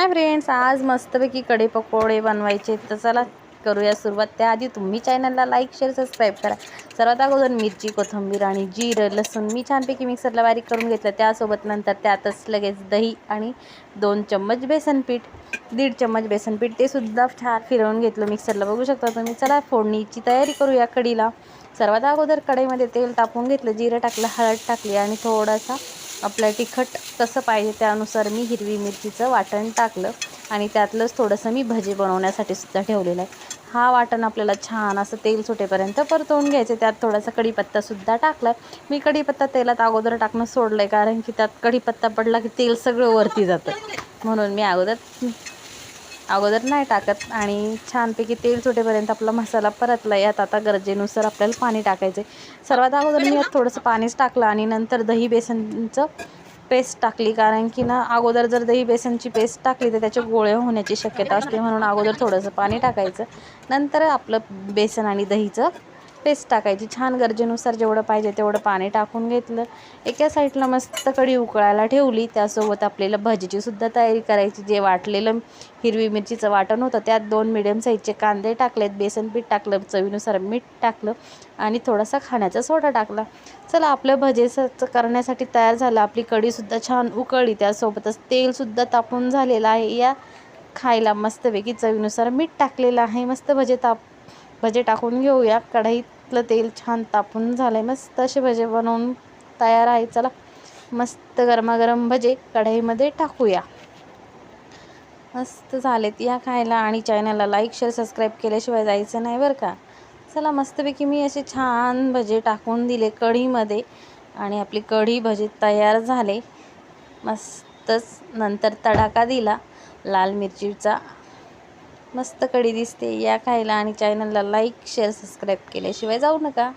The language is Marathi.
हाय फ्रेंड्स आज मस्तपैकी कडे पकोडे बनवायचे तर चला करूया सुरुवात. त्याआधी तुम्ही चॅनलला लाईक शेअर सबस्क्राईब करा. सर्वात अगोदर मिरची कोथिंबीर आणि जिरं लसूण मी छानपैकी मिक्सरला बारीक करून घेतलं. त्यासोबत नंतर त्यातच लगेच दही आणि दोन चम्मच बेसन पीठ दीड चम्मच बेसन पीठ ते सुद्धा छान फिरवून घेतलं मिक्सरला बघू शकता तुम्ही. चला फोडणीची तयारी करूया कढीला सर्वात अगोदर कढईमध्ये तेल तापून घेतलं जिरं टाकलं हळद टाकली आणि थोडासा आपलं तिखट कसं पाहिजे त्यानुसार मी हिरवी मिरचीचं वाटण टाकलं आणि त्यातलंच थोडंसं मी भजी बनवण्यासाठी सुद्धा ठेवलेलं आहे. हा वाटण आपल्याला छान असं तेल सुटेपर्यंत परतवून घ्यायचं. त्यात थोडासा कढीपत्तासुद्धा टाकला मी कढीपत्ता तेलात अगोदर टाकणं सोडलं आहे कारण की त्यात कढीपत्ता पडला की तेल सगळं वरती जातं. म्हणून मी अगोदर अगोदर नाही टाकत आणि छानपैकी तेल सुटेपर्यंत आपला मसाला परतला. यात आता गरजेनुसार आपल्याला पाणी टाकायचं आहे सर्वात अगोदर मी यात थोडंसं पाणीच टाकलं आणि नंतर दही बेसनचं पेस्ट टाकली. कारण की ना अगोदर जर दही बेसनची पेस्ट टाकली तर त्याचे गोळे होण्याची शक्यता असते. म्हणून अगोदर थोडंसं पाणी टाकायचं. नंतर आपलं बेसन आणि दहीचं पेस्ट टाकायची. छान गरजेनुसार जेवढं पाहिजे तेवढं पाणी टाकून घेतलं. एका साईडला मस्त कढी उकळायला ठेवली. त्यासोबत आपल्याला भजीचीसुद्धा तयारी करायची. जे वाटलेलं हिरवी मिरचीचं वाटण होतं त्यात दोन मिडियम साईजचे कांदे टाकलेत. बेसन पीठ टाकलं चवीनुसार मीठ टाकलं आणि थोडासा खाण्याचा सोडा टाकला. चला आपलं भजेचं करण्यासाठी तयार झालं. आपली कढीसुद्धा छान उकळली. त्यासोबतच तेलसुद्धा तापून झालेलं आहे. या खायला मस्तपैकी चवीनुसार मीठ टाकलेलं आहे. मस्त भजे ताप भजे टाकून घेऊया. कढईतलं तेल छान तापून झालं आहे मस्त असे भजे बनवून तयार आहे. चला मस्त गरमागरम भजे कढईमध्ये टाकूया. मस्त झालेत या खायला. आणि चॅनलला लाईक शेअर सबस्क्राईब केल्याशिवाय जायचं नाही बरं का? चला मस्तपैकी मी असे छान भजे टाकून दिले कढीमध्ये. आणि आपली कढी भजे तयार झाले. मस्तच नंतर तडाका दिला. लाल मिरचीचा मस्त कढी दिसते. या खायला आणि चॅनलला लाईक शेअर सबस्क्राईब केल्याशिवाय जाऊ नका.